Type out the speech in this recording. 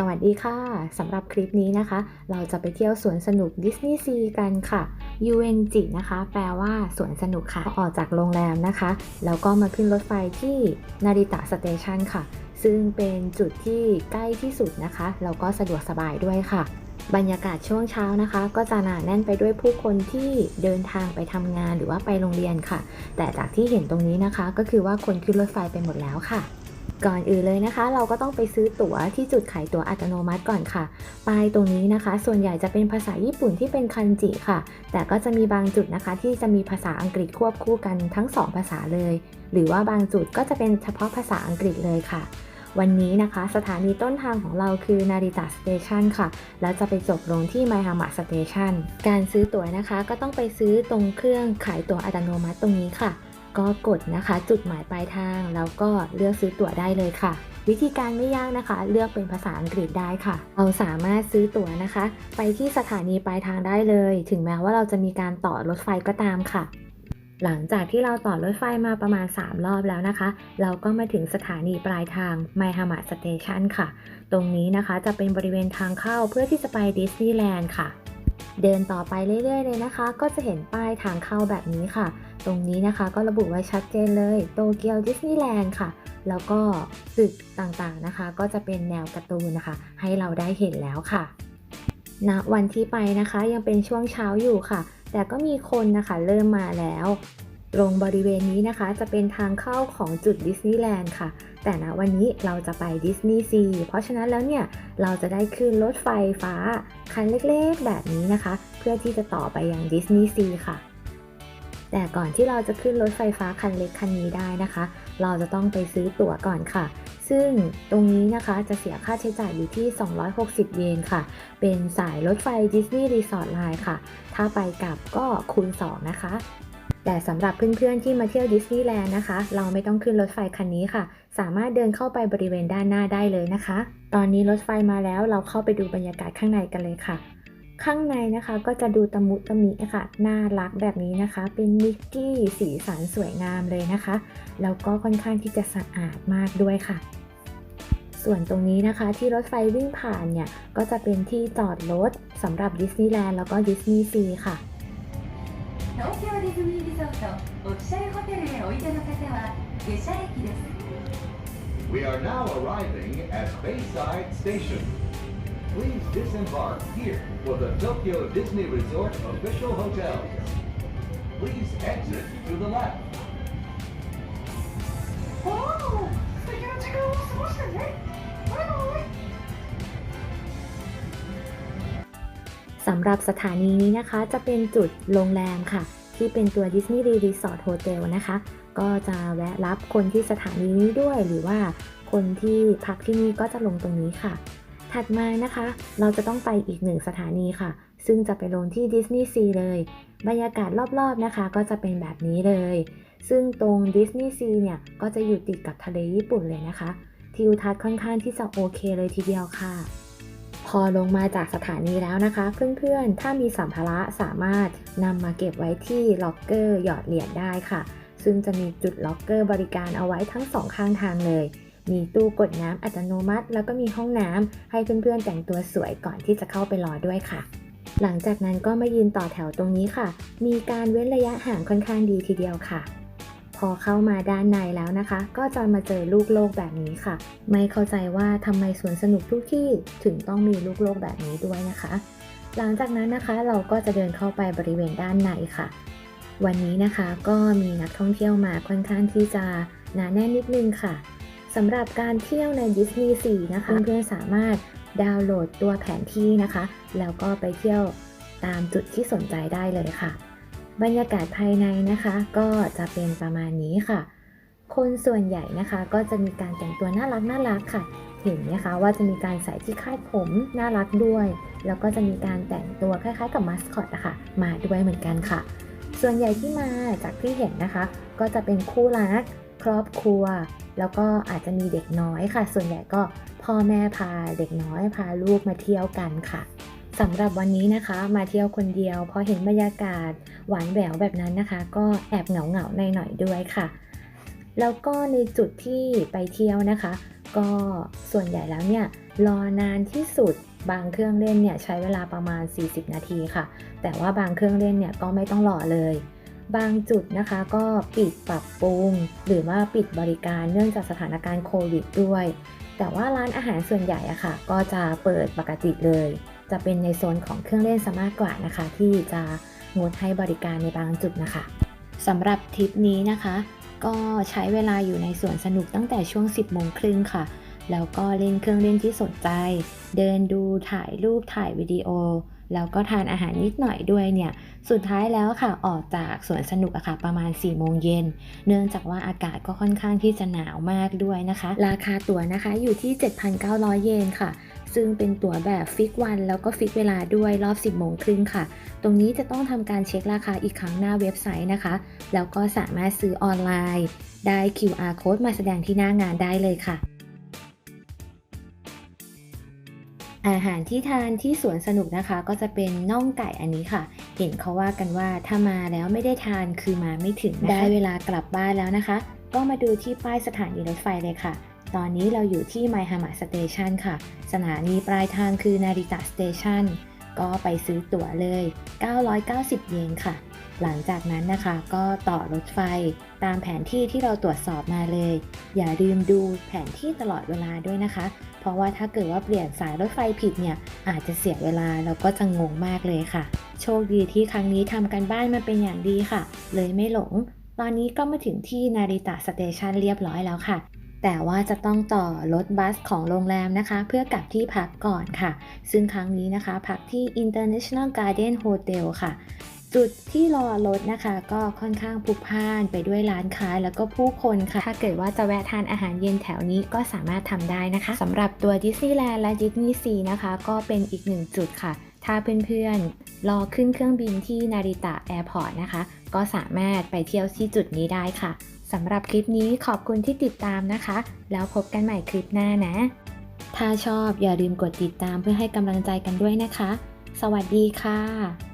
สวัสดีค่ะ สำหรับคลิปนี้นะคะ เราจะไปเที่ยวสวนสนุกดิสนีย์ซีกันค่ะ UNG นะคะ แปลว่าสวนสนุกค่ะ ออกจากโรงแรมนะคะ แล้วก็มาขึ้นรถไฟที่นาริตะสเตชันค่ะ ซึ่งเป็นจุดที่ใกล้ที่สุดนะคะ แล้วก็สะดวกสบายด้วยค่ะ บรรยากาศช่วงเช้านะคะ ก็จะหนาแน่นไปด้วยผู้คนที่เดินทางไปทำงานหรือว่าไปโรงเรียนค่ะ แต่จากที่เห็นตรงนี้นะคะ ก็คือว่าคนขึ้นรถไฟไปหมดแล้วค่ะ ก่อนอื่นเลยนะคะ เราก็ต้องไปซื้อตั๋วที่จุดขายตั๋วอัตโนมัติก่อนค่ะป้ายตรงนี้นะคะ ส่วนใหญ่จะเป็นภาษาญี่ปุ่นที่เป็นคันจิค่ะ แต่ก็จะมีบางจุดนะคะ ที่จะมีภาษาอังกฤษควบคู่กันทั้ง 2 ภาษาเลย หรือว่าบางจุดก็จะเป็นเฉพาะภาษาอังกฤษเลยค่ะ วันนี้นะคะ สถานีต้นทางของเราคือนาริตะสเตชันค่ะ แล้วจะไปจบลงที่ไมฮามะสเตชันการซื้อตั๋วนะคะ ก็ต้องไปซื้อตรงเครื่องขายตั๋วอัตโนมัติตรงนี้ค่ะ ก็กดนะคะ จุดหมายปลายทาง แล้วก็เลือกซื้อตั๋วได้เลยค่ะ วิธีการไม่ยากนะคะ เลือกเป็นภาษาอังกฤษได้ค่ะ เราสามารถซื้อตั๋วนะคะ ไปที่สถานีปลายทางได้เลย ถึงแม้ว่าเราจะมีการต่อรถไฟก็ตามค่ะ หลังจากที่เราต่อรถไฟมาประมาณ 3 รอบแล้วนะคะ เราก็มาถึงสถานีปลายทางไมฮามะสเตชันค่ะ ตรงนี้นะคะจะเป็นบริเวณทางเข้าเพื่อที่จะไปดิสนีย์แลนด์ค่ะ เดินต่อไปเรื่อยๆเลยนะคะ ก็จะเห็นป้ายทางเข้าแบบนี้ค่ะ ตรงนี้นะคะก็ระบุไว้ชัดเจนเลยโตเกียวดิสนีย์แลนด์ค่ะ แล้วก็ตึกต่างๆนะคะ ก็จะเป็นแนวการ์ตูนนะคะ ให้เราได้เห็นแล้วค่ะณวันที่ไปนะคะยังเป็นช่วงเช้าอยู่ค่ะ แต่ก็มีคนนะคะเริ่มมาแล้ว ตรงบริเวณนี้นะคะ จะเป็นทางเข้าของจุดดิสนีย์แลนด์ค่ะ แต่ณวันนี้เราจะไปดิสนีย์ซีเพราะฉะนั้นแล้วเนี่ย เราจะได้ขึ้นรถไฟฟ้าคันเล็กๆแบบนี้นะคะ เพื่อที่จะต่อไปยังดิสนีย์ซีค่ะ แต่ก่อนที่เราจะขึ้นรถไฟฟ้าคันเล็กคันนี้ได้นะคะ เราจะต้องไปซื้อตั๋วก่อนค่ะซึ่งตรงนี้นะคะจะเสียค่าใช้จ่ายอยู่ที่ 260 เยนค่ะ เป็นสายรถไฟดิสนีย์รีสอร์ทไลน์ค่ะ ถ้าไปกลับก็คูณ 2 นะคะ แต่สำหรับเพื่อนๆที่มาเที่ยวดิสนีย์แลนด์นะคะ เราไม่ต้องขึ้นรถไฟคันนี้ค่ะ สามารถเดินเข้าไปบริเวณด้านหน้าได้เลยนะคะ ตอนนี้รถไฟมาแล้วเราเข้าไปดูบรรยากาศข้างในกันเลยค่ะ ข้างในนะคะก็จะดูตะมุตะมิค่ะ น่ารักแบบนี้นะคะ เป็นมิกกี้สีสันสวยงามเลยนะคะ แล้วก็ค่อนข้างที่จะสะอาดมากด้วยค่ะ ส่วนตรงนี้นะคะที่รถไฟวิ่งผ่านเนี่ย ก็จะเป็นที่จอดรถสำหรับดิสนีย์แลนด์แล้วก็ดิสนีย์ซีค่ะ 東京ディズニーリゾートオフィシャルホテルへおいでの方は下車駅です We are now arriving at Bayside Station. Please disembark here for the Tokyo Disney Resort official hotel. Please exit to the left. おお素敵な時間を過ごしてね สำหรับสถานีนี้นะคะจะเป็นจุดโรงแรมค่ะ ที่เป็นตัว Disney Resort Hotel นะคะ ก็จะแวะรับคนที่สถานีนี้ด้วยหรือว่าคนที่พักที่นี่ก็จะลงตรงนี้ค่ะ ถัดมานะคะ เราจะต้องไปอีกหนึ่งสถานีค่ะ ซึ่งจะไปลงที่ดิสนีย์ซีเลย บรรยากาศรอบๆนะคะ ก็จะเป็นแบบนี้เลย ซึ่งตรงดิสนีย์ซีเนี่ย ก็จะอยู่ติดกับทะเลญี่ปุ่นเลยนะคะ ทิวทัศน์ค่อนข้างที่จะโอเคเลยทีเดียวค่ะ พอลงมาจากสถานีแล้วนะคะ เพื่อนๆ ถ้ามีสัมภาระสามารถนำมาเก็บไว้ที่ล็อกเกอร์หยอดเหรียญได้ค่ะ ซึ่งจะมีจุดล็อกเกอร์บริการเอาไว้ทั้งสองข้างทางเลย มีตู้กดน้ำอัตโนมัติ แล้วก็มีห้องน้ำให้เพื่อนๆแต่งตัวสวยก่อนที่จะเข้าไปรอด้วยค่ะ หลังจากนั้นก็มายืนต่อแถวตรงนี้ค่ะ มีการเว้นระยะห่างค่อนข้างดีทีเดียวค่ะ พอเข้ามาด้านในแล้วนะคะ ก็จะมาเจอลูกโลกแบบนี้ค่ะ ไม่เข้าใจว่าทำไมสวนสนุกทุกที่ถึงต้องมีลูกโลกแบบนี้ด้วยนะคะ หลังจากนั้นนะคะเราก็จะเดินเข้าไปบริเวณด้านในค่ะ วันนี้นะคะก็มีนักท่องเที่ยวมาค่อนข้างที่จะหนาแน่นนิดนึงค่ะสำหรับการเที่ยวในดิสนีย์ซีนะคะเพื่อนๆสามารถดาวน์โหลดตัวแผนที่นะคะ แล้วก็ไปเที่ยวตามจุดที่สนใจได้เลยค่ะ บรรยากาศภายในนะคะก็จะเป็นประมาณนี้ค่ะ คนส่วนใหญ่นะคะก็จะมีการแต่งตัวน่ารักน่ารักค่ะ เห็นไหมคะว่าจะมีการใส่ที่คาดผมน่ารักด้วย แล้วก็จะมีการแต่งตัวคล้ายๆ กับมาสคอตนะคะมาด้วยเหมือนกันค่ะ ส่วนใหญ่ที่มาจากที่เห็นนะคะ ก็จะเป็นคู่รักครอบครัว แล้วก็อาจจะมีเด็กน้อยค่ะ ส่วนใหญ่ก็พ่อแม่พาเด็กน้อยพาลูกมาเที่ยวกันค่ะ สำหรับวันนี้นะคะมาเที่ยวคนเดียวพอเห็นบรรยากาศหวานแหววแบบนั้นนะคะ ก็แอบเหงาๆหงาในหน่อยด้วยค่ะ แล้วก็ในจุดที่ไปเที่ยวนะคะ ก็ส่วนใหญ่แล้วเนี่ยรอนานที่สุดบางเครื่องเล่นเนี่ยใช้เวลาประมาณ 40 นาทีค่ะ แต่ว่าบางเครื่องเล่นเนี่ยก็ไม่ต้องรอเลย บางจุดนะคะก็ปิดปรับปรุง หรือว่าปิดบริการเนื่องจากสถานการณ์โควิดด้วย แต่ว่าร้านอาหารส่วนใหญ่อะค่ะ ก็จะเปิดปกติเลย จะเป็นในโซนของเครื่องเล่นซะมากกว่านะคะ ที่จะงดให้บริการในบางจุดนะคะสำหรับทริปนี้นะคะ ก็ใช้เวลาอยู่ในสวนสนุกตั้งแต่ช่วง 10โมงครึ่งค่ะ แล้วก็เล่นเครื่องเล่นที่สนใจ เดินดูถ่ายรูปถ่ายวิดีโอ แล้วก็ทานอาหารนิดหน่อยด้วยเนี่ย สุดท้ายแล้วค่ะออกจากสวนสนุกอะค่ะประมาณ 4 โมงเย็น เนื่องจากว่าอากาศก็ค่อนข้างที่จะหนาวมากด้วยนะคะ ราคาตั๋วนะคะอยู่ที่ 7,900 เยนค่ะ ซึ่งเป็นตั๋วแบบฟิกวันแล้วก็ฟิกเวลาด้วยรอบ 10 โมงครึ่งค่ะ ตรงนี้จะต้องทำการเช็คราคาอีกครั้งหน้าเว็บไซต์นะคะ แล้วก็สามารถซื้อออนไลน์ ได้ QR code มาแสดงที่หน้างานได้เลยค่ะ อาหารที่ทานที่สวนสนุกนะคะ ก็จะเป็นน่องไก่อันนี้ค่ะ เห็นเขาว่ากันว่าถ้ามาแล้วไม่ได้ทานคือมาไม่ถึงนะคะได้เวลากลับบ้านแล้วนะคะ ก็มาดูที่ป้ายสถานีรถไฟเลยค่ะ ตอนนี้เราอยู่ที่ไมฮา m a สเตชันค่ะ สถานีปลายทางคือนาริตะสเตชันก็ไปซื้อตั๋วเลย 990 เยนค่ะ หลังจากนั้นนะคะก็ต่อรถไฟตามแผนที่ที่เราตรวจสอบมาเลย อย่าลืมดูแผนที่ตลอดเวลาด้วยนะคะ เพราะว่าถ้าเกิดว่าเปลี่ยนสายรถไฟผิดเนี่ย อาจจะเสียเวลาแล้วก็จะงงมากเลยค่ะ โชคดีที่ครั้งนี้ทำกันบ้านมาเป็นอย่างดีค่ะ เลยไม่หลง ตอนนี้ก็มาถึงที่นาริตะสเตชันเรียบร้อยแล้วค่ะ แต่ว่าจะต้องต่อรถบัสของโรงแรมนะคะ เพื่อกลับที่พักก่อนค่ะ ซึ่งครั้งนี้นะคะ พักที่ International Garden Hotel ค่ะ จุดที่รอรถนะคะ ก็ค่อนข้างพลุกพล่านไปด้วยร้านค้าแล้วก็ผู้คนค่ะ ถ้าเกิดว่าจะแวะทานอาหารเย็นแถวนี้ก็สามารถทำได้นะคะสำหรับตัวดิสนีย์แลนด์และดิสนีย์ซีนะคะ ก็เป็นอีกหนึ่งจุดค่ะ ถ้าเพื่อนๆรอขึ้นเครื่องบินที่นาริตะแอร์พอร์ตนะคะ ก็สามารถไปเที่ยวที่จุดนี้ได้ค่ะ สำหรับคลิปนี้ขอบคุณที่ติดตามนะคะ แล้วพบกันใหม่คลิปหน้านะ ถ้าชอบอย่าลืมกดติดตามเพื่อให้กำลังใจกันด้วยนะคะ สวัสดีค่ะ